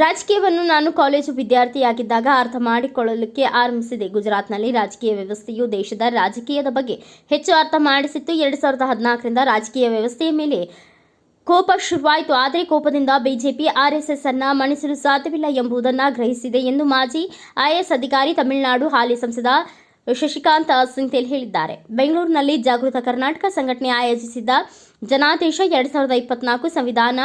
ರಾಜಕೀಯವನ್ನು ನಾನು ಕಾಲೇಜು ವಿದ್ಯಾರ್ಥಿಯಾಗಿದ್ದಾಗ ಅರ್ಥ ಮಾಡಿಕೊಳ್ಳಲಿಕ್ಕೆ ಆರಂಭಿಸಿದೆ. ಗುಜರಾತ್ನಲ್ಲಿ ರಾಜಕೀಯ ವ್ಯವಸ್ಥೆಯು ದೇಶದ ರಾಜಕೀಯದ ಬಗ್ಗೆ ಹೆಚ್ಚು ಅರ್ಥ ಮಾಡಿಸಿತ್ತು. ಎರಡು ಸಾವಿರದ ಹದಿನಾಲ್ಕರಿಂದ ರಾಜಕೀಯ ವ್ಯವಸ್ಥೆಯ ಮೇಲೆ ಕೋಪ ಶುರುವಾಯಿತು. ಆದರೆ ಕೋಪದಿಂದ ಬಿಜೆಪಿ ಆರ್ಎಸ್ಎಸ್ ಅನ್ನು ಮಣಿಸಲು ಸಾಧ್ಯವಿಲ್ಲ ಎಂಬುದನ್ನು ಗ್ರಹಿಸಿದೆ ಎಂದು ಮಾಜಿ ಐಎಎಸ್ ಅಧಿಕಾರಿ ತಮಿಳುನಾಡು ಹಾಲಿ ಸಂಸದ ಶಶಿಕಾಂತ್ ಸಿಂಥೆಲ್ ಹೇಳಿದ್ದಾರೆ. ಬೆಂಗಳೂರಿನಲ್ಲಿ ಜಾಗೃತ ಕರ್ನಾಟಕ ಸಂಘಟನೆ ಆಯೋಜಿಸಿದ್ದ ಜನಾದೇಶ ಎರಡ್ ಸಾವಿರದ ಇಪ್ಪತ್ನಾಲ್ಕು ಸಂವಿಧಾನ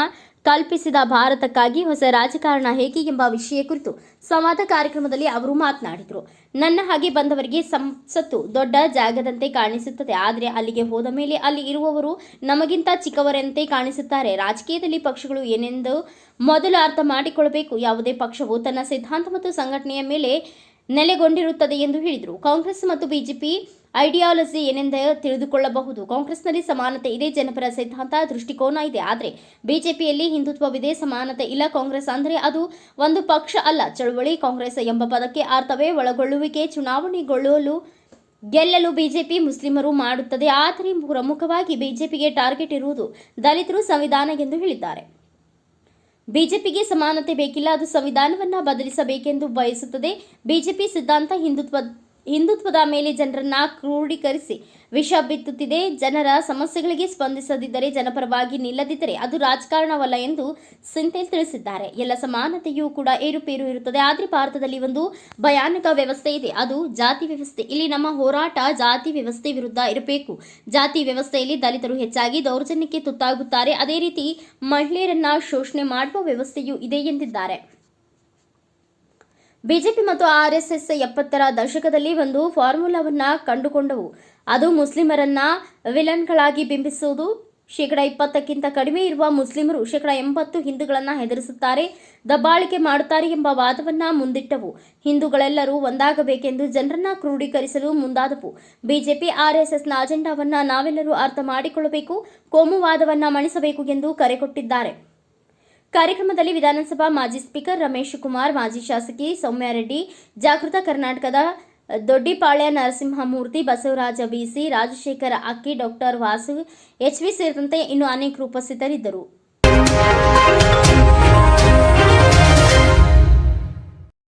ಕಲ್ಪಿಸಿದ ಭಾರತಕ್ಕಾಗಿ ಹೊಸ ರಾಜಕಾರಣ ಹೇಗೆ ಎಂಬ ವಿಷಯ ಕುರಿತು ಸಂವಾದ ಕಾರ್ಯಕ್ರಮದಲ್ಲಿ ಅವರು ಮಾತನಾಡಿದರು. ನನ್ನ ಹಾಗೆ ಬಂದವರಿಗೆ ಸಂಸತ್ತು ದೊಡ್ಡ ಜಾಗದಂತೆ ಕಾಣಿಸುತ್ತದೆ. ಆದರೆ ಅಲ್ಲಿಗೆ ಹೋದ ಮೇಲೆ ಅಲ್ಲಿ ಇರುವವರು ನಮಗಿಂತ ಚಿಕ್ಕವರಂತೆ ಕಾಣಿಸುತ್ತಾರೆ. ರಾಜಕೀಯದಲ್ಲಿ ಪಕ್ಷಗಳು ಏನೆಂದು ಮೊದಲು ಅರ್ಥ ಮಾಡಿಕೊಳ್ಳಬೇಕು ಯಾವುದೇ ಪಕ್ಷವು ತನ್ನ ಸಿದ್ಧಾಂತ ಮತ್ತು ಸಂಘಟನೆಯ ಮೇಲೆ ನೆಲೆಗೊಂಡಿರುತ್ತದೆ ಎಂದು ಹೇಳಿದರು. ಕಾಂಗ್ರೆಸ್ ಮತ್ತು ಬಿಜೆಪಿ ಐಡಿಯಾಲಜಿ ಏನೆಂದು ತಿಳಿದುಕೊಳ್ಳಬಹುದು. ಕಾಂಗ್ರೆಸ್ನಲ್ಲಿ ಸಮಾನತೆ ಇದೆ, ಜನಪರ ಸಿದ್ಧಾಂತ, ದೃಷ್ಟಿಕೋನ ಇದೆ. ಆದರೆ ಬಿಜೆಪಿಯಲ್ಲಿ ಹಿಂದುತ್ವವಿದೆ, ಸಮಾನತೆ ಇಲ್ಲ ಕಾಂಗ್ರೆಸ್ ಅಂದರೆ ಅದು ಒಂದು ಪಕ್ಷ ಅಲ್ಲ. ಚಳುವಳಿ ಕಾಂಗ್ರೆಸ್ ಎಂಬ ಪದಕ್ಕೆ ಅರ್ಥವೇ ಒಳಗೊಳ್ಳುವಿಕೆ, ಚುನಾವಣೆಗೊಳ್ಳಲು ಗೆಲ್ಲಲು ಬಿಜೆಪಿ ಮುಸ್ಲಿಮರು ಮಾಡುತ್ತದೆ. ಆದರೆ ಪ್ರಮುಖವಾಗಿ ಬಿಜೆಪಿಗೆ ಟಾರ್ಗೆಟ್ ಇರುವುದು ದಲಿತರು ಸಂವಿಧಾನ ಎಂದು ಹೇಳಿದ್ದಾರೆ. ಬಿಜೆಪಿಗೆ ಸಮಾನತೆ ಬೇಕಿಲ್ಲ ಅದು ಸಂವಿಧಾನವನ್ನ ಬದಲಿಸಬೇಕೆಂದು ಬಯಸುತ್ತದೆ. ಬಿಜೆಪಿ ಸಿದ್ಧಾಂತ ಹಿಂದುತ್ವ ಹಿಂದುತ್ವದ ಮೇಲೆ ಜನರನ್ನ ಕ್ರೋಢೀಕರಿಸಿ ವಿಷ ಬಿತ್ತುತ್ತಿದೆ. ಜನರ ಸಮಸ್ಯೆಗಳಿಗೆ ಸ್ಪಂದಿಸದಿದ್ದರೆ ಜನಪರವಾಗಿ ನಿಲ್ಲದಿದ್ದರೆ ಅದು ರಾಜಕಾರಣವಲ್ಲ ಎಂದು ಸಿಂಥೆಲ್ ತಿಳಿಸಿದ್ದಾರೆ. ಎಲ್ಲ ಸಮಾನತೆಯೂ ಕೂಡ ಏರುಪೇರು ಇರುತ್ತದೆ. ಆದರೆ ಭಾರತದಲ್ಲಿ ಒಂದು ಭಯಾನಕ ವ್ಯವಸ್ಥೆ ಇದೆ. ಅದು ಜಾತಿ ವ್ಯವಸ್ಥೆ. ಇಲ್ಲಿ ನಮ್ಮ ಹೋರಾಟ ಜಾತಿ ವ್ಯವಸ್ಥೆ ವಿರುದ್ಧ ಇರಬೇಕು. ಜಾತಿ ವ್ಯವಸ್ಥೆಯಲ್ಲಿ ದಲಿತರು ಹೆಚ್ಚಾಗಿ ದೌರ್ಜನ್ಯಕ್ಕೆ ತುತ್ತಾಗುತ್ತಾರೆ. ಅದೇ ರೀತಿ ಮಹಿಳೆಯರನ್ನ ಶೋಷಣೆ ಮಾಡುವ ವ್ಯವಸ್ಥೆಯೂ ಇದೆ ಎಂದಿದ್ದಾರೆ. ಬಿಜೆಪಿ ಮತ್ತು ಆರ್ಎಸ್ಎಸ್ ಎಪ್ಪತ್ತರ ದಶಕದಲ್ಲಿ ಒಂದು ಫಾರ್ಮುಲಾವನ್ನ ಕಂಡುಕೊಂಡವು. ಅದು ಮುಸ್ಲಿಮರನ್ನ ವಿಲನ್ಗಳಾಗಿ ಬಿಂಬಿಸುವುದು. ಶೇಕಡ ಇಪ್ಪತ್ತಕ್ಕಿಂತ ಕಡಿಮೆ ಇರುವ ಮುಸ್ಲಿಮರು ಶೇಕಡ ಎಂಬತ್ತು ಹಿಂದೂಗಳನ್ನು ಹೆದರಿಸುತ್ತಾರೆ, ದಬ್ಬಾಳಿಕೆ ಮಾಡುತ್ತಾರೆ ಎಂಬ ವಾದವನ್ನ ಮುಂದಿಟ್ಟವು. ಹಿಂದೂಗಳೆಲ್ಲರೂ ಒಂದಾಗಬೇಕೆಂದು ಜನರನ್ನ ಕ್ರೋಢೀಕರಿಸಲು ಮುಂದಾದವು. ಬಿಜೆಪಿ, ಆರ್ಎಸ್ಎಸ್ನ ಅಜೆಂಡಾವನ್ನ ನಾವೆಲ್ಲರೂ ಅರ್ಥ ಮಾಡಿಕೊಳ್ಳಬೇಕು, ಕೋಮುವಾದವನ್ನ ಮಣಿಸಬೇಕು ಎಂದು ಕರೆ ಕೊಟ್ಟಿದ್ದಾರೆ. ಕಾರ್ಯಕ್ರಮದಲ್ಲಿ ವಿಧಾನಸಭಾ ಮಾಜಿ ಸ್ಪೀಕರ್ ರಮೇಶ್ ಕುಮಾರ್, ಮಾಜಿ ಶಾಸಕಿ ಸೌಮ್ಯಾರೆಡ್ಡಿ ಜಾಗೃತ ಕರ್ನಾಟಕದ ದೊಡ್ಡಿಪಾಳ್ಯ ನರಸಿಂಹಮೂರ್ತಿ, ಬಸವರಾಜ ಬಿಸಿ, ರಾಜಶೇಖರ ಅಕ್ಕಿ, ಡಾಕ್ಟರ್ ವಾಸು ಎಚ್ವಿ ಸೇರಿದಂತೆ ಇನ್ನು ಅನೇಕರು ಉಪಸ್ಥಿತರಿದ್ದರು.